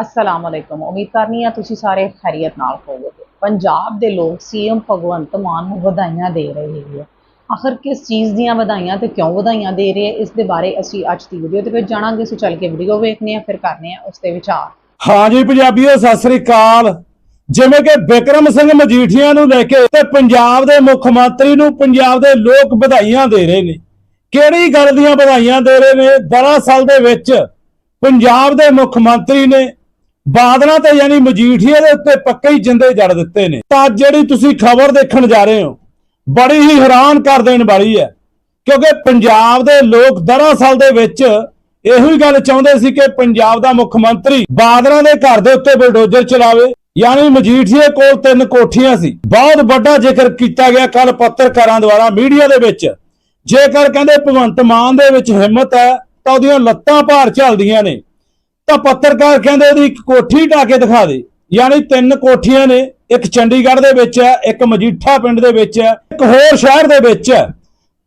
ਅਸਲਾਮ ਅਲੈਕੁਮ ਉਮੀਦ ਕਰਨੀ ਆ ਤੁਸੀਂ ਸਾਰੇ ਖੈਰੀਅਤ ਨਾਲ ਹੋਵੋਗੇ। ਪੰਜਾਬ ਦੇ ਲੋਕ ਸੀਐਮ ਭਗਵੰਤ ਮਾਨ ਨੂੰ ਵਧਾਈਆਂ ਦੇ ਰਹੇ ਹੈਗੇ ਆਖਰ ਕਿਸ ਚੀਜ਼ ਦੀਆਂ ਵਧਾਈਆਂ ਤੇ ਕਿਉਂ ਵਧਾਈਆਂ ਦੇ ਰਹੇ? ਇਸ ਦੇ ਬਾਰੇ ਅਸੀਂ ਅੱਜ ਦੀ ਵੀਡੀਓ ਦੇ ਵਿੱਚ ਜਾਣਾਂਗੇ। ਸੋ ਚੱਲ ਕੇ ਵੀਡੀਓ ਵੇਖਨੇ ਆ ਫਿਰ ਕਰਨੇ ਆ ਉਸ ਤੇ ਵਿਚਾਰ। ਹਾਂ ਜੀ ਪੰਜਾਬੀਓ, ਸਤਿ ਸ੍ਰੀ ਅਕਾਲ। ਜਿਵੇਂ ਕਿ ਬਿਕਰਮ ਸਿੰਘ ਮਜੀਠੀਆ ਨੂੰ ਲੈ ਕੇ ਤੇ ਪੰਜਾਬ ਦੇ ਮੁੱਖ ਮੰਤਰੀ ਨੂੰ ਪੰਜਾਬ ਦੇ ਲੋਕ ਵਧਾਈਆਂ ਦੇ ਰਹੇ ਨੇ। ਕਿਹੜੀ ਗੱਲ ਦੀਆਂ ਵਧਾਈਆਂ ਦੇ ਰਹੇ ਨੇ? ਦਰਅਸਲ ਦੇ ਵਿੱਚ ਪੰਜਾਬ ਦੇ ਮੁੱਖ ਮੰਤਰੀ ਨੇ ਬਾਦਲਾਂ ਤੇ ਯਾਨੀ ਮਜੀਠੀਆ ਦੇ ਉੱਤੇ ਪੱਕੇ ਹੀ ਜਿੰਦੇ ਜੜ ਦਿੱਤੇ ਨੇ। ਤਾਂ ਜਿਹੜੀ ਤੁਸੀਂ ਖਬਰ ਦੇਖਣ ਜਾ ਰਹੇ ਹੋ, ਬੜੀ ਹੀ ਹੈਰਾਨ ਕਰ ਦੇਣ ਵਾਲੀ ਹੈ। ਕਿਉਂਕਿ ਪੰਜਾਬ ਦੇ ਲੋਕ ਦਰਅਸਲ ਦੇ ਵਿੱਚ ਇਹੋ ਹੀ ਗੱਲ ਚਾਹੁੰਦੇ ਸੀ ਕਿ ਪੰਜਾਬ ਦਾ ਮੁੱਖ ਮੰਤਰੀ ਬਾਦਲਾਂ ਦੇ ਘਰ ਦੇ ਉੱਤੇ ਬਲਡੋਜ਼ਰ ਚਲਾਵੇ। ਯਾਨੀ ਮਜੀਠੀਏ ਕੋਲ ਤਿੰਨ ਕੋਠੀਆਂ ਸੀ। ਬਹੁਤ ਵੱਡਾ ਜ਼ਿਕਰ ਕੀਤਾ ਗਿਆ ਕੱਲ ਪੱਤਰਕਾਰਾਂ ਦੁਆਰਾ ਮੀਡੀਆ ਦੇ ਵਿੱਚ। ਜੇਕਰ ਕਹਿੰਦੇ ਭਗਵੰਤ ਮਾਨ ਦੇ ਵਿੱਚ ਹਿੰਮਤ ਹੈ, ਤਾਂ ਉਹਦੀਆਂ ਲੱਤਾਂ ਭਾਰ ਚੱਲਦੀਆਂ ਨੇ। ਤਾਂ ਪੱਤਰਕਾਰ ਕਹਿੰਦੇ ਉਹਦੀ ਇੱਕ ਕੋਠੀ ਢਾ ਕੇ ਦਿਖਾ ਦੇ। ਯਾਨੀ ਤਿੰਨ ਕੋਠੀਆਂ ਨੇ, ਇੱਕ ਚੰਡੀਗੜ੍ਹ ਦੇ ਵਿੱਚ ਹੈ, ਇੱਕ ਮਜੀਠਾ ਪਿੰਡ ਦੇ ਵਿੱਚ ਹੈ, ਇੱਕ ਹੋਰ ਸ਼ਹਿਰ ਦੇ ਵਿੱਚ ਹੈ।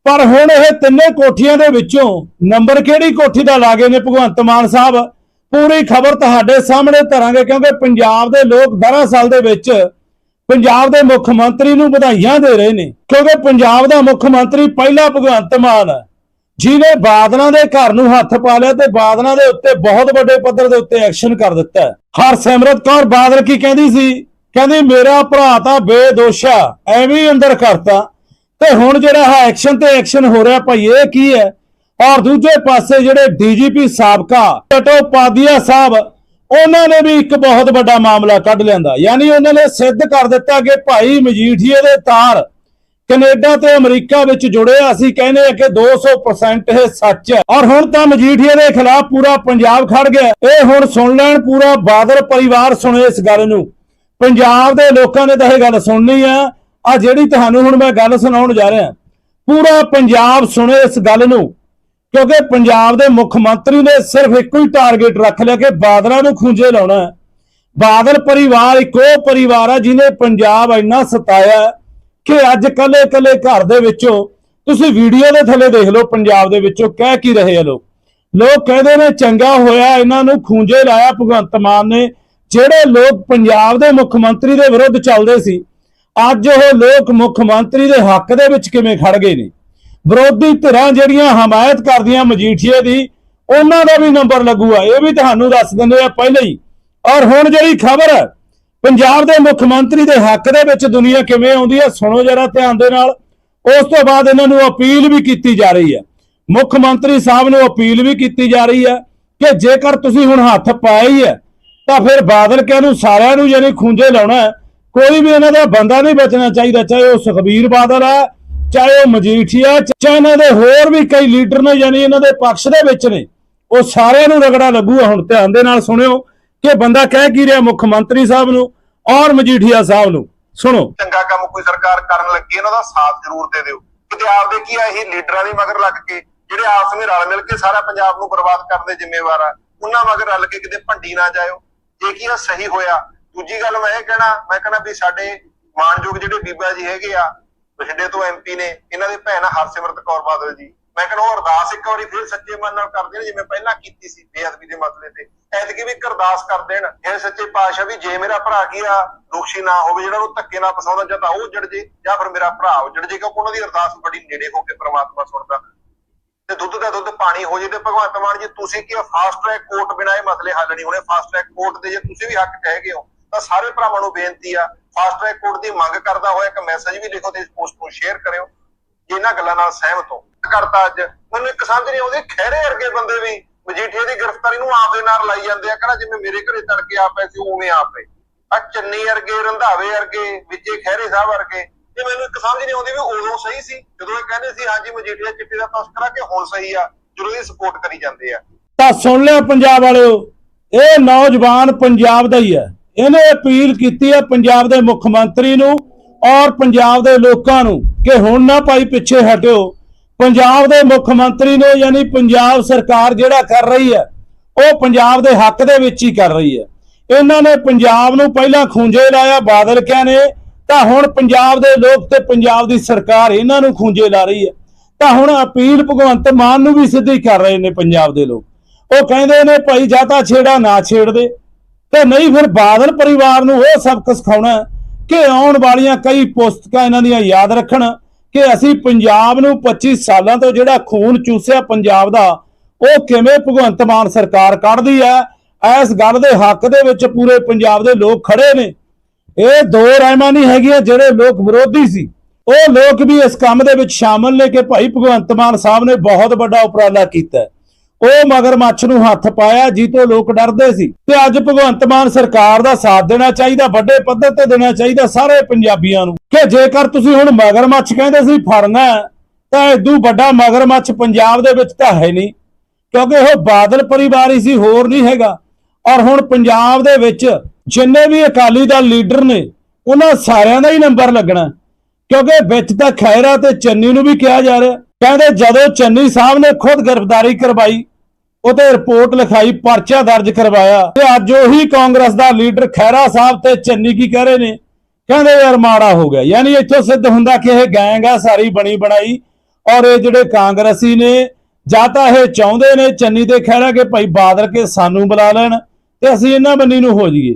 ਪਰ ਹੁਣ ਇਹ ਤਿੰਨੇ ਕੋਠੀਆਂ ਦੇ ਵਿੱਚੋਂ ਨੰਬਰ ਕਿਹੜੀ ਕੋਠੀ ਦਾ ਲਾਗੇ ਨੇ ਭਗਵੰਤ ਮਾਨ ਸਾਹਿਬ? ਪੂਰੀ ਖਬਰ ਤੁਹਾਡੇ ਸਾਹਮਣੇ ਧਰਾਂਗੇ ਕਿਉਂਕਿ ਪੰਜਾਬ ਦੇ ਲੋਕ ਦਰਅਸਲ ਦੇ ਵਿੱਚ ਪੰਜਾਬ ਦੇ ਮੁੱਖ ਮੰਤਰੀ ਨੂੰ ਵਧਾਈਆਂ ਦੇ ਰਹੇ ਨੇ। ਕਿਉਂਕਿ ਪੰਜਾਬ ਦਾ ਮੁੱਖ ਮੰਤਰੀ ਪਹਿਲਾ ਭਗਵੰਤ ਮਾਨ ਹੈ। ਜਿਹਨੇ ਬਾਦਲਾਂ ਦੇ ਘਰ ਨੂੰ ਹੱਥ ਪਾ ਲਿਆ ਤੇ ਬਾਦਲਾਂ ਦੇ ਉੱਤੇ ਬਹੁਤ ਵੱਡੇ ਪੱਧਰ ਦੇ ਉੱਤੇ ਐਕਸ਼ਨ ਕਰ ਦਿੱਤਾ ਹੈ। ਹਰਸਿਮਰਤ ਕੌਰ ਬਾਦਲ ਕੀ ਕਹਿੰਦੀ ਸੀ? ਕਹਿੰਦੀ, ਮੇਰਾ ਭਰਾ ਤਾਂ ਬੇਦੋਸ਼ਾ ਐਵੇਂ ਅੰਦਰ ਕਰਤਾ। ਤੇ ਹੁਣ ਜਿਹੜਾ ਹੈ ਐਕਸ਼ਨ ਤੇ ਐਕਸ਼ਨ ਹੋ ਰਿਹਾ ਭਾਈ, ਇਹ ਕੀ ਹੈ? ਔਰ ਦੂਜੇ ਪਾਸੇ ਜਿਹੜੇ ਡੀਜੀਪੀ ਸਾਬਕਾ ਟਟੋ ਸਾਹਿਬ, ਉਹਨਾਂ ਨੇ ਵੀ ਇੱਕ ਬਹੁਤ ਵੱਡਾ ਮਾਮਲਾ ਕੱਢ ਲਿਆਂਦਾ। ਯਾਨੀ ਉਹਨਾਂ ਨੇ ਸਿੱਧ ਕਰ ਦਿੱਤਾ ਕਿ ਭਾਈ ਮਜੀਠੀਏ ਦੇ ਤਾਰ ਕੈਨੇਡਾ ਤੇ ਅਮਰੀਕਾ ਵਿੱਚ ਜੁੜੇ ਆ। ਅਸੀਂ ਕਹਿੰਦੇ ਆ ਕਿ 200% ਇਹ ਸੱਚ ਹੈ। ਔਰ ਹੁਣ ਤਾਂ ਮਜੀਠੀਆ ਦੇ ਖਿਲਾਫ ਪੂਰਾ ਪੰਜਾਬ ਖੜ ਗਿਆ ਇਹ ਹੁਣ ਸੁਣ ਲੈਣ ਪੂਰਾ ਬਾਦਲ ਪਰਿਵਾਰ ਸੁਣੇ ਇਸ ਗੱਲ ਨੂੰ। ਪੰਜਾਬ ਦੇ ਲੋਕਾਂ ਨੇ ਤਾਂ ਇਹ ਗੱਲ ਸੁਣਨੀ ਆ ਆ ਜਿਹੜੀ ਤੁਹਾਨੂੰ ਹੁਣ ਮੈਂ ਗੱਲ ਸੁਣਾਉਣ ਜਾ ਰਿਹਾ, ਪੂਰਾ ਪੰਜਾਬ ਸੁਣੇ ਇਸ ਗੱਲ ਨੂੰ। ਕਿਉਂਕਿ ਪੰਜਾਬ ਦੇ ਮੁੱਖ ਮੰਤਰੀ ਨੇ ਸਿਰਫ ਇੱਕੋ ਹੀ ਟਾਰਗੇਟ ਰੱਖ ਲਿਆ ਕਿ ਬਾਦਲਾਂ ਨੂੰ ਖੂੰਜੇ ਲਾਉਣਾ ਬਾਦਲ ਪਰਿਵਾਰ ਇੱਕ ਉਹ ਪਰਿਵਾਰ ਆ ਜਿਹਨੇ ਪੰਜਾਬ ਇੰਨਾ ਸਤਾਇਆ ਕਿ ਅੱਜ ਕੱਲੇ ਕੱਲੇ ਘਰ ਦੇ ਵਿੱਚੋਂ ਤੁਸੀਂ ਵੀਡੀਓ ਦੇ ਥੱਲੇ ਦੇਖ ਲਓ, ਪੰਜਾਬ ਦੇ ਵਿੱਚੋਂ ਕਹਿ ਕੀ ਰਹੇ ਆ ਲੋਕ। ਲੋਕ ਕਹਿੰਦੇ ਨੇ ਚੰਗਾ ਹੋਇਆ, ਇਹਨਾਂ ਨੂੰ ਖੂੰਜੇ ਲਾਇਆ ਭਗਵੰਤ ਮਾਨ ਨੇ, ਜਿਹੜੇ ਲੋਕ ਪੰਜਾਬ ਦੇ ਮੁੱਖ ਮੰਤਰੀ ਦੇ ਵਿਰੁੱਧ ਚੱਲਦੇ ਸੀ, ਅੱਜ ਉਹ ਲੋਕ ਮੁੱਖ ਮੰਤਰੀ ਦੇ ਹੱਕ ਦੇ ਵਿੱਚ ਕਿਵੇਂ ਖੜ ਗਏ ਨੇ? ਵਿਰੋਧੀ ਧਿਰਾਂ ਜਿਹੜੀਆਂ ਹਮਾਇਤ ਕਰਦੀਆਂ ਮਜੀਠੀਏ ਦੀ, ਉਹਨਾਂ ਦਾ ਵੀ ਨੰਬਰ ਲੱਗੂਗਾ ਇਹ ਵੀ ਤੁਹਾਨੂੰ ਦੱਸ ਦਿੰਦੇ ਆ ਪਹਿਲਾਂ ਹੀ। ਔਰ ਹੁਣ ਜਿਹੜੀ ਖਬਰ ਹੈ ਪੰਜਾਬ ਦੇ ਮੁੱਖ ਮੰਤਰੀ ਦੇ ਹੱਕ ਦੇ ਵਿੱਚ ਦੁਨੀਆ ਕਿਵੇਂ ਆਉਂਦੀ ਹੈ, ਸੁਣੋ ਜਰਾ ਧਿਆਨ ਦੇ ਨਾਲ। ਉਸ ਤੋਂ ਬਾਅਦ ਇਹਨਾਂ ਨੂੰ ਅਪੀਲ ਵੀ ਕੀਤੀ ਜਾ ਰਹੀ ਹੈ। ਮੁੱਖ ਮੰਤਰੀ ਸਾਹਿਬ ਨੂੰ ਅਪੀਲ ਵੀ ਕੀਤੀ ਜਾ ਰਹੀ ਹੈ ਕਿ ਜੇਕਰ ਤੁਸੀਂ ਹੁਣ ਹੱਥ ਪਾਇਆ ਹੀ ਹੈ, ਤਾਂ ਫਿਰ ਬਾਦਲ ਕਿਆਂ ਨੂੰ ਸਾਰਿਆਂ ਨੂੰ ਯਾਨੀ ਖੂੰਜੇ ਲਾਉਣਾ ਕੋਈ ਵੀ ਇਹਨਾਂ ਦਾ ਬੰਦਾ ਨਹੀਂ ਬਚਣਾ ਚਾਹੀਦਾ, ਚਾਹੇ ਉਹ ਸੁਖਬੀਰ ਬਾਦਲ ਹੈ, ਚਾਹੇ ਉਹ ਮਜੀਠੀਆ, ਚਾਹੇ ਇਹਨਾਂ ਦੇ ਹੋਰ ਵੀ ਕਈ ਲੀਡਰ ਨੇ ਯਾਨੀ ਇਹਨਾਂ ਦੇ ਪੱਖ ਦੇ ਵਿੱਚ ਨੇ। ਉਹ ਸਾਰਿਆਂ ਨੂੰ ਰਗੜਾ ਲੱਗੂਗਾ ਹੁਣ, ਧਿਆਨ ਦੇ ਨਾਲ ਸੁਣਿਓ। ਕਿ ਬੰਦਾ ਕਹਿ ਕੀ ਰਿਹਾ ਮੁੱਖ ਮੰਤਰੀ ਸਾਹਿਬ ਨੂੰ ਔਰ ਮਜੀਠੀਆ ਸਾਹਿਬ ਨੂੰ? ਸੁਣੋ। ਚੰਗਾ ਕੰਮ ਕੋਈ ਸਰਕਾਰ ਕਰਨ ਲੱਗੀ, ਇਹਨਾਂ ਦਾ ਸਾਥ ਜ਼ਰੂਰ ਦੇ ਦਿਓ। ਕਿਤੇ ਆਪਦੇ ਕੀ ਆ, ਇਹ ਲੀਡਰਾਂ ਦੀ ਮਗਰ ਲੱਗ ਕੇ, ਜਿਹੜੇ ਆਪਸ ਵਿੱਚ ਰਲ ਮਿਲ ਕੇ ਸਾਰਾ ਪੰਜਾਬ ਨੂੰ ਬਰਬਾਦ ਕਰਨ ਦੇ ਜ਼ਿੰਮੇਵਾਰ ਆ, ਉਹਨਾਂ ਮਗਰ ਰਲ ਕੇ ਕਿਤੇ ਭੰਡੀ ਨਾ ਜਾਇਓ। ਇਹ ਕੀ ਆ, ਸਹੀ ਹੋਇਆ। ਦੂਜੀ ਗੱਲ ਮੈਂ ਇਹ ਕਹਿਣਾ, ਮੈਂ ਕਹਿਣਾ ਵੀ ਸਾਡੇ ਮਾਨਯੋਗ ਜਿਹੜੇ ਬੀਬਾ ਜੀ ਹੈਗੇ ਆ, ਬਠਿੰਡੇ ਤੋਂ ਐਮਪੀ ਨੇ, ਇਹਨਾਂ ਦੇ ਭੈਣ ਹਰਸਿਮਰਤ ਕੌਰ ਬਾਦਲ ਜੀ ਮੈਂ ਕਹਿੰਦਾ ਉਹ ਅਰਦਾਸ ਇੱਕ ਵਾਰੀ ਫਿਰ ਸੱਚੇ ਮਨ ਨਾਲ ਕਰਦੇ ਨੇ, ਜਿਵੇਂ ਪਹਿਲਾਂ ਕੀਤੀ ਸੀ ਬੇਅਦਬੀ ਦੇ ਮਸਲੇ ਤੇ। ਐਤਕੀ ਵੀ ਇੱਕ ਅਰਦਾਸ ਕਰ ਦੇਣ ਇਹ ਸੱਚੇ ਪਾਤਸ਼ਾਹ ਵੀ ਜੇ ਮੇਰਾ ਭਰਾ ਕੀ ਆ, ਦੁਖੀ ਨਾ ਹੋਵੇ, ਜਿਹੜਾ ਉਹ ਧੱਕੇ ਨਾਲ ਫਸਾਉਂਦਾ, ਜਾਂ ਤਾਂ ਉਹ ਜੜ ਜੇ, ਜਾਂ ਫਿਰ ਮੇਰਾ ਭਰਾ ਉਜੜ ਜੇ, ਕਿਉਂਕਿ ਉਹਨਾਂ ਦੀ ਅਰਦਾਸ ਬੜੀ ਨੇੜੇ ਹੋ ਕੇ ਪ੍ਰਮਾਤਮਾ ਸੁਣਦਾ। ਤੇ ਦੁੱਧ ਦਾ ਦੁੱਧ, ਪਾਣੀ ਹੋ ਜੇ, ਤੇ ਭਗਵੰਤ ਮਾਨ ਜੀ, ਤੁਸੀਂ ਕੀ ਫਾਸਟ ਟਰੈਕ ਕੋਰਟ ਬਿਨਾਂ ਇਹ ਮਸਲੇ ਹੱਲ ਨਹੀਂ ਹੋਣੇ। ਫਾਸਟ ਟਰੈਕ ਕੋਰਟ ਦੇ ਜੇ ਤੁਸੀਂ ਵੀ ਹੱਕ ਕਹਿ ਗਏ ਹੋ, ਤਾਂ ਸਾਰੇ ਭਰਾਵਾਂ ਨੂੰ ਬੇਨਤੀ ਆ, ਫਾਸਟ ਟਰੈਕ ਕੋਰਟ ਦੀ ਮੰਗ ਕਰਦਾ ਹੋਇਆ ਇੱਕ ਮੈਸੇਜ ਵੀ ਲਿਖੋ ਤੇ ਇਸ ਪੋਸਟ ਨੂੰ ਸ਼ੇਅਰ ਕਰਿਓ। ਜੇ ਇਹਨਾਂ ਗੱਲਾਂ ਨਾਲ ਸਹਿਮਤ ਹੋ। ਕਰਤਾ ਅੱਜ। ਮੈਨੂੰ ਇੱਕ ਸਮਝ ਨਹੀਂ ਆਉਂਦੀ, ਖਹਿਰੇ ਵਰਗੇ ਬੰਦੇ ਵੀ ਮਜੀਠੀਏ ਦੀ ਗ੍ਰਿਫਤਾਰੀ ਨੂੰ ਆਪਦੇ ਨਾਲ ਲਾਈ ਜਾਂਦੇ ਆ। ਕਹਿੰਦਾ ਜਿਵੇਂ ਮੇਰੇ ਘਰੇ ਤੜਕੇ ਆ ਸੀ, ਉਵੇਂ ਆ ਆ ਚੰਨੀ ਵਰਗੇ, ਰੰਧਾਵੇ ਵਰਗੇ ਵਿਜੇ ਖਹਿਰੇ ਸਾਹਿਬ ਵਰਗੇ। ਇਹ ਮੈਨੂੰ ਇੱਕ ਸਮਝ ਨਹੀਂ ਆਉਂਦੀ ਵੀ ਉਦੋਂ ਸਹੀ ਸੀ। ਜਦੋਂ ਇਹ ਕਹਿੰਦੇ ਸੀ, ਹਾਂਜੀ ਮਜੀਠੀਆ ਚਿੱਟੇ ਦਾ ਤਸਕਰਾ ਕਿ ਹੁਣ ਸਹੀ ਆ, ਜਦੋਂ ਇਹ ਸਪੋਰਟ ਕਰੀ ਜਾਂਦੇ ਆ। ਤਾਂ ਸੁਣ ਲਿਆ ਪੰਜਾਬ ਵਾਲਿਓ, ਇਹ ਨੌਜਵਾਨ ਪੰਜਾਬ ਦਾ ਹੀ ਹੈ। ਇਹਨੇ ਅਪੀਲ ਕੀਤੀ ਹੈ ਪੰਜਾਬ ਦੇ ਮੁੱਖ ਮੰਤਰੀ ਨੂੰ ਔਰ ਪੰਜਾਬ ਦੇ ਲੋਕਾਂ ਨੂੰ ਕਿ ਹੁਣ ਨਾ ਭਾਈ ਪਿੱਛੇ ਹਟਿਓ। ਪੰਜਾਬ ਦੇ ਮੁੱਖ ਮੰਤਰੀ ਨੇ ਯਾਨੀ ਪੰਜਾਬ ਸਰਕਾਰ ਜਿਹੜਾ ਕਰ ਰਹੀ ਹੈ, ਉਹ ਪੰਜਾਬ ਦੇ ਹੱਕ ਦੇ ਵਿੱਚ ਹੀ ਕਰ ਰਹੀ ਹੈ। ਇਹਨਾਂ ਨੇ ਪੰਜਾਬ ਨੂੰ ਪਹਿਲਾਂ ਖੂੰਜੇ ਲਾਇਆ, ਬਾਦਲ ਕਿਆ ਨੇ? ਤਾਂ ਹੁਣ ਪੰਜਾਬ ਦੇ ਲੋਕ ਤੇ ਪੰਜਾਬ ਦੀ ਸਰਕਾਰ ਇਹਨਾਂ ਨੂੰ ਖੂੰਜੇ ਲਾ ਰਹੀ ਹੈ। ਤਾਂ ਹੁਣ ਅਪੀਲ ਭਗਵੰਤ ਮਾਨ ਨੂੰ ਵੀ ਸਿੱਧੀ ਕਰ ਰਹੇ ਨੇ ਪੰਜਾਬ ਦੇ ਲੋਕ। ਉਹ ਕਹਿੰਦੇ ਨੇ, ਭਾਈ, ਜਾਂ ਤਾਂ ਛੇੜਾ ਨਾ ਛੇੜ ਦੇ। ਤੇ ਨਹੀਂ ਫਿਰ ਬਾਦਲ ਪਰਿਵਾਰ ਨੂੰ ਉਹ ਸਬਕ ਸਿਖਾਉਣਾ ਕਿ ਆਉਣ ਵਾਲੀਆਂ ਕਈ ਪੁਸਤਕਾਂ ਇਹਨਾਂ ਦੀਆਂ ਯਾਦ ਰੱਖਣ। ਕਿ ਅਸੀਂ ਪੰਜਾਬ ਨੂੰ 25 ਸਾਲਾਂ ਤੋਂ ਜਿਹੜਾ ਖੂਨ ਚੂਸਿਆ ਪੰਜਾਬ ਦਾ, ਉਹ ਕਿਵੇਂ ਭਗਵੰਤ ਮਾਨ ਸਰਕਾਰ ਕੱਢਦੀ ਹੈ? ਇਸ ਗੱਲ ਦੇ ਹੱਕ ਦੇ ਵਿੱਚ ਪੂਰੇ ਪੰਜਾਬ ਦੇ ਲੋਕ ਖੜੇ ਨੇ। ਇਹ ਦੋ ਰਹਿਮਾਂ ਨਹੀਂ ਹੈਗੀਆਂ, ਜਿਹੜੇ ਲੋਕ ਵਿਰੋਧੀ ਸੀ। ਉਹ ਲੋਕ ਵੀ ਇਸ ਕੰਮ ਦੇ ਵਿੱਚ ਸ਼ਾਮਲ ਨੇ ਕਿ ਭਾਈ ਭਗਵੰਤ ਮਾਨ ਸਾਹਿਬ ਨੇ ਬਹੁਤ ਵੱਡਾ ਉਪਰਾਲਾ ਕੀਤਾ। ਉਹ ਮਗਰਮੱਛ ਨੂੰ ਹੱਥ ਪਾਇਆ ਜਿੱਤੋਂ ਲੋਕ ਡਰਦੇ ਸੀ। ਤੇ ਅੱਜ ਭਗਵੰਤ ਮਾਨ ਸਰਕਾਰ ਦਾ ਸਾਥ ਦੇਣਾ ਚਾਹੀਦਾ, ਵੱਡੇ ਪੱਧਰ ਤੇ ਦੇਣਾ ਚਾਹੀਦਾ ਸਾਰੇ ਪੰਜਾਬੀਆਂ ਨੂੰ। ਕਿ ਜੇਕਰ ਤੁਸੀਂ ਹੁਣ ਮਗਰਮੱਛ ਕਹਿੰਦੇ ਸੀ ਫੜਨਾ ਤਾਂ ਇਦੋਂ ਵੱਡਾ ਮਗਰਮੱਛ ਪੰਜਾਬ ਦੇ ਵਿੱਚ ਤਾਂ ਹੈ ਨਹੀਂ। ਕਿਉਂਕਿ ਉਹ ਬਾਦਲ ਪਰਿਵਾਰ ਹੀ ਸੀ, ਹੋਰ ਨਹੀਂ ਹੈਗਾ। ਔਰ ਹੁਣ ਪੰਜਾਬ ਦੇ ਵਿੱਚ ਜਿੰਨੇ ਵੀ ਅਕਾਲੀ ਦਲ ਲੀਡਰ ਨੇ, ਉਹਨਾਂ ਸਾਰਿਆਂ ਦਾ ਹੀ ਨੰਬਰ ਲੱਗਣਾ ਕਿਉਂਕਿ ਵਿੱਚ ਤਾਂ ਖੈਰਾ ਤੇ ਚੰਨੀ ਨੂੰ ਵੀ ਕਿਹਾ ਜਾ ਰਿਹਾ ਕਹਿੰਦੇ ਜਦੋਂ ਚੰਨੀ ਸਾਹਿਬ ਨੇ ਖੁਦ ਗ੍ਰਿਫਤਾਰੀ ਕਰਵਾਈ ਉਹ ਤੇ ਰਿਪੋਰਟ ਲਿਖਾਈ, ਪਰਚਾ ਦਰਜ ਕਰਵਾਇਆ। ਤੇ ਅੱਜ ਉਹੀ ਕਾਂਗਰਸ ਦਾ ਲੀਡਰ ਖੈਰਾ ਸਾਹਿਬ ਤੇ ਚੰਨੀ ਕੀ ਕਹਿ ਰਹੇ ਨੇ? ਕਹਿੰਦੇ ਯਾਰ ਮਾੜਾ ਹੋ ਗਿਆ। ਯਾਨੀ ਇੱਥੋਂ ਸਿੱਧ ਹੁੰਦਾ ਕਿ ਇਹ ਗੈਂਗ ਆ, ਸਾਰੀ ਬਣੀ ਬਣਾਈ। ਔਰ ਇਹ ਜਿਹੜੇ ਕਾਂਗਰਸੀ ਨੇ, ਜਾਂ ਤਾਂ ਇਹ ਚਾਹੁੰਦੇ ਨੇ ਚੰਨੀ ਦੇ ਖਹਿਰਾ ਕਿ ਭਾਈ ਬਾਦਲ ਕੇ ਸਾਨੂੰ ਬੁਲਾ ਲੈਣ ਤੇ ਅਸੀਂ ਇਹਨਾਂ ਬੰਨੀ ਨੂੰ ਹੋ ਜਾਈਏ।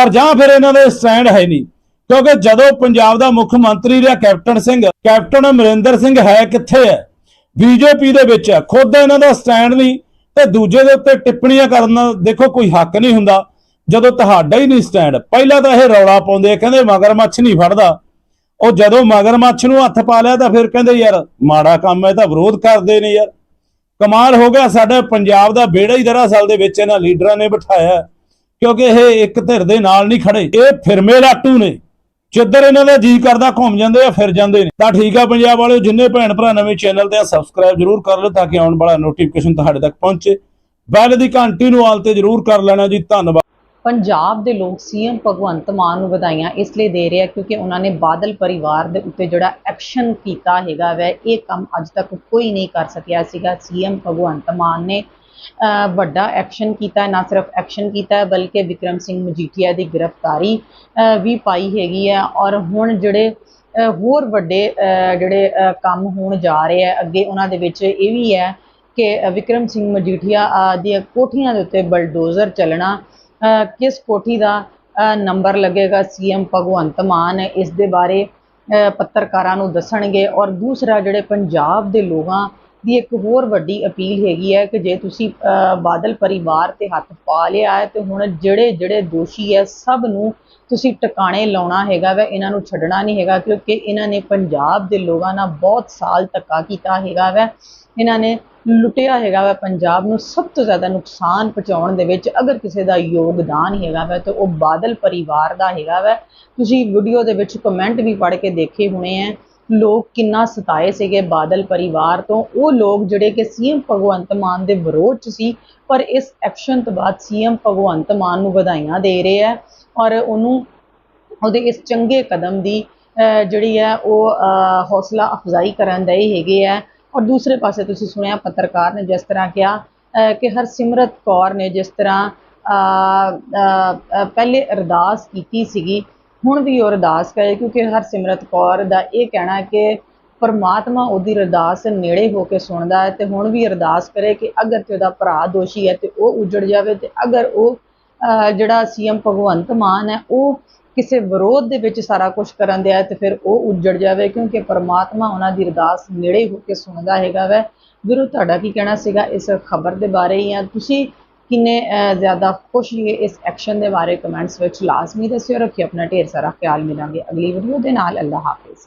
ਔਰ ਜਾਂ ਫਿਰ ਇਹਨਾਂ ਦੇ ਸਟੈਂਡ ਹੈ ਨਹੀਂ। ਕਿਉਂਕਿ ਜਦੋਂ ਪੰਜਾਬ ਦਾ ਮੁੱਖ ਮੰਤਰੀ ਰਿਹਾ ਕੈਪਟਨ ਸਿੰਘ, ਕੈਪਟਨ ਅਮਰਿੰਦਰ ਸਿੰਘ ਹੈ ਕਿੱਥੇ ਹੈ? ਬੀਜੇਪੀ ਦੇ ਵਿੱਚ ਹੈ। ਖੁਦ ਇਹਨਾਂ ਦਾ ਸਟੈਂਡ ਨਹੀਂ। ਤੇ ਦੂਜੇ ਦੇ ਉੱਤੇ ਟਿੱਪਣੀਆਂ ਕਰਨ ਦੇਖੋ ਕੋਈ ਹੱਕ ਨਹੀਂ ਹੁੰਦਾ। ਜਦੋਂ ਤੁਹਾਡਾ ਹੀ ਨਹੀਂ ਸਟੈਂਡ ਪਹਿਲਾਂ ਤਾਂ ਇਹ ਰੌਲਾ ਪਾਉਂਦੇ ਕਹਿੰਦੇ ਮਗਰਮੱਛ ਨਹੀਂ ਫੜਦਾ। ਉਹ ਜਦੋਂ ਮਗਰਮੱਛ ਨੂੰ ਹੱਥ ਪਾ ਲਿਆ ਤਾਂ ਫਿਰ ਕਹਿੰਦੇ ਯਾਰ ਮਾੜਾ ਕੰਮ ਹੈ, ਤਾਂ ਵਿਰੋਧ ਕਰਦੇ ਨੇ ਯਾਰ। ਕਮਾਲ ਹੋ ਗਿਆ ਸਾਡੇ ਪੰਜਾਬ ਦਾ ਬੇੜਾ ਹੀ ਦਰਅਸਲ ਦੇ ਵਿੱਚ ਇਹਨਾਂ ਲੀਡਰਾਂ ਨੇ ਬਿਠਾਇਆ। ਕਿਉਂਕਿ ਇਹ ਇੱਕ ਧਿਰ ਦੇ ਨਾਲ ਨਹੀਂ ਖੜੇ, ਇਹ ਫਿਰਮੇ ਲਾਟੂ ਨੇ। ਜਿੱਧਰ ਇਹਨਾਂ ਦਾ ਜੀ ਕਰਦਾ, ਘੁੰਮ ਜਾਂਦੇ ਆ, ਫਿਰ ਜਾਂਦੇ ਨੇ। ਤਾਂ ਠੀਕ ਆ ਪੰਜਾਬ ਵਾਲਿਓ, ਜਿੰਨੇ ਭੈਣ ਭਰਾ ਨਵੇਂ ਚੈਨਲ ਤੇ ਆ ਸਬਸਕ੍ਰਾਈਬ ਜਰੂਰ ਕਰ ਲਓ ਤਾਂ ਕਿ ਆਉਣ ਵਾਲਾ ਨੋਟੀਫਿਕੇਸ਼ਨ ਤੁਹਾਡੇ ਤੱਕ ਪਹੁੰਚੇ। ਬੈਲ ਦੀ ਘੰਟੀ ਨੂੰ ਆਲ ਤੇ ਜਰੂਰ ਕਰ ਲੈਣਾ ਜੀ, ਧੰਨਵਾਦ। ਪੰਜਾਬ ਦੇ ਲੋਕ ਸੀਐਮ ਭਗਵੰਤ ਮਾਨ ਨੂੰ ਵਧਾਈਆਂ ਇਸ ਲਈ ਦੇ ਰਿਹਾ ਕਿਉਂਕਿ ਉਹਨਾਂ ਨੇ ਬਾਦਲ ਪਰਿਵਾਰ ਦੇ ਉੱਤੇ ਜਿਹੜਾ ਐਕਸ਼ਨ ਕੀਤਾ ਹੈਗਾ ਵੈ, ਇਹ ਕੰਮ ਅੱਜ ਤੱਕ ਕੋਈ ਨਹੀਂ ਕਰ ਸਕਿਆ ਸੀਗਾ। ਸੀਐਮ ਭਗਵੰਤ ਮਾਨ ਨੇ ਵੱਡਾ ਐਕਸ਼ਨ ਕੀਤਾ, ਨਾ ਸਿਰਫ ਐਕਸ਼ਨ ਕੀਤਾ, ਬਲਕਿ ਵਿਕਰਮ ਸਿੰਘ ਮਜੀਠੀਆ ਦੀ ਗ੍ਰਿਫਤਾਰੀ ਵੀ ਪਾਈ ਹੈਗੀ ਹੈ। ਔਰ ਹੁਣ ਜਿਹੜੇ ਹੋਰ ਵੱਡੇ ਜਿਹੜੇ ਕੰਮ ਹੋਣ ਜਾ ਰਹੇ ਆ ਅੱਗੇ ਉਹਨਾਂ ਦੇ ਵਿੱਚ ਇਹ ਵੀ ਹੈ ਕਿ ਵਿਕਰਮ ਸਿੰਘ ਮਜੀਠੀਆ ਦੀਆਂ ਕੋਠੀਆਂ ਦੇ ਉੱਤੇ ਬਲਡੋਜ਼ਰ ਚੱਲਣਾ ਕਿਸ ਕੋਠੀ ਦਾ ਨੰਬਰ ਲੱਗੇਗਾ ਸੀਐਮ ਭਗਵੰਤ ਮਾਨ ਇਸ ਦੇ ਬਾਰੇ ਪੱਤਰਕਾਰਾਂ ਨੂੰ ਦੱਸਣਗੇ। ਔਰ ਦੂਸਰਾ ਜਿਹੜੇ ਪੰਜਾਬ ਦੇ ਲੋਕਾਂ ਦੀ ਇੱਕ ਹੋਰ ਵੱਡੀ ਅਪੀਲ ਹੈਗੀ ਹੈ ਕਿ ਜੇ ਤੁਸੀਂ ਬਾਦਲ ਪਰਿਵਾਰ ਤੇ ਹੱਥ ਪਾ ਲਿਆ ਹੈ ਤੇ ਹੁਣ ਜਿਹੜੇ ਜਿਹੜੇ ਦੋਸ਼ੀ ਹੈ ਸਭ ਨੂੰ ਤੁਸੀਂ ਟਿਕਾਣੇ ਲਾਉਣਾ ਹੈਗਾ ਵੈ, ਇਹਨਾਂ ਨੂੰ ਛੱਡਣਾ ਨਹੀਂ ਹੈਗਾ ਕਿਉਂਕਿ ਇਹਨਾਂ ਨੇ ਪੰਜਾਬ ਦੇ ਲੋਕਾਂ ਨਾਲ ਬਹੁਤ ਸਾਲ ਧੱਕਾ ਕੀਤਾ ਹੈਗਾ ਵੈ। ਇਹਨਾਂ ਨੇ ਲੁੱਟਿਆ ਹੈਗਾ ਵਾ ਪੰਜਾਬ ਨੂੰ ਸਭ ਤੋਂ ਜ਼ਿਆਦਾ ਨੁਕਸਾਨ ਪਹੁੰਚਾਉਣ ਦੇ ਵਿੱਚ। ਅਗਰ ਕਿਸੇ ਦਾ ਯੋਗਦਾਨ ਹੈਗਾ ਵਾ ਤਾਂ ਉਹ ਬਾਦਲ ਪਰਿਵਾਰ ਦਾ ਹੈਗਾ ਵਾ, ਤੁਸੀਂ ਵੀਡੀਓ ਦੇ ਵਿੱਚ ਕਮੈਂਟ ਵੀ ਪੜ੍ਹ ਕੇ ਦੇਖੇ ਹੋਣੇ ਆ ਲੋਕ ਕਿੰਨਾ ਸਤਾਏ ਸੀਗੇ ਬਾਦਲ ਪਰਿਵਾਰ ਤੋਂ। ਉਹ ਲੋਕ ਜਿਹੜੇ ਕਿ ਸੀਐਮ ਭਗਵੰਤ ਮਾਨ ਦੇ ਵਿਰੋਧ ਚ ਸੀ, ਪਰ ਇਸ ਐਕਸ਼ਨ ਤੋਂ ਬਾਅਦ ਸੀਐਮ ਭਗਵੰਤ ਮਾਨ ਨੂੰ ਵਧਾਈਆਂ ਦੇ ਰਹੇ ਆ ਔਰ ਉਹਨੂੰ ਉਹਦੇ ਇਸ ਚੰਗੇ ਕਦਮ ਦੀ ਜਿਹੜੀ ਹੈ ਉਹ ਹੌਸਲਾ ਅਫਜ਼ਾਈ ਕਰਨ ਦੇ ਹੈਗੇ ਆ ਔਰ ਦੂਸਰੇ ਪਾਸੇ ਤੁਸੀਂ ਸੁਣਿਆ ਪੱਤਰਕਾਰ ਨੇ ਜਿਸ ਤਰ੍ਹਾਂ ਕਿਹਾ ਕਿ ਹਰਸਿਮਰਤ ਕੌਰ ਨੇ ਜਿਸ ਤਰ੍ਹਾਂ ਪਹਿਲੇ ਅਰਦਾਸ ਕੀਤੀ ਸੀਗੀ ਹੁਣ ਵੀ ਉਹ ਅਰਦਾਸ ਕਰੇ ਕਿਉਂਕਿ ਹਰਸਿਮਰਤ ਕੌਰ ਦਾ ਇਹ ਕਹਿਣਾ ਕਿ ਪਰਮਾਤਮਾ ਉਹਦੀ ਅਰਦਾਸ ਨੇੜੇ ਹੋ ਕੇ ਸੁਣਦਾ ਹੈ ਤੇ ਹੁਣ ਵੀ ਅਰਦਾਸ ਕਰੇ ਕਿ ਅਗਰ ਤੇ ਉਹਦਾ ਭਰਾ ਦੋਸ਼ੀ ਹੈ ਤੇ ਉਹ ਉਜੜ ਜਾਵੇ ਤੇ ਅਗਰ ਉਹ ਅਹ, ਜਿਹੜਾ ਸੀਐਮ ਭਗਵੰਤ ਮਾਨ ਹੈ ਉਹ ਕਿਸੇ ਵਿਰੋਧ ਦੇ ਵਿੱਚ ਸਾਰਾ ਕੁਝ ਕਰਨ ਦਿਆ ਤੇ ਫਿਰ ਉਹ ਉੱਜੜ ਜਾਵੇ ਕਿਉਂਕਿ ਪਰਮਾਤਮਾ ਉਹਨਾਂ ਦੀ ਅਰਦਾਸ ਨੇੜੇ ਹੋ ਕੇ ਸੁਣਦਾ ਹੈਗਾ ਵੈ। ਵੀਰੋ ਤੁਹਾਡਾ ਕੀ ਕਹਿਣਾ ਸੀਗਾ ਇਸ ਖਬਰ ਦੇ ਬਾਰੇ ਜਾਂ ਤੁਸੀਂ ਕਿੰਨੇ ਜ਼ਿਆਦਾ ਖੁਸ਼ ਹੋਏ ਇਸ ਐਕਸ਼ਨ ਦੇ ਬਾਰੇ ਕਮੈਂਟਸ ਵਿੱਚ ਲਾਜ਼ਮੀ ਦੱਸਿਓ, ਰੱਖਿਓ ਆਪਣਾ ਢੇਰ ਸਾਰਾ ਖਿਆਲ ਮਿਲਾਂਗੇ ਅਗਲੀ ਵੀਡੀਓ ਦੇ ਨਾਲ ਅੱਲਾ ਹਾਫਿਜ਼।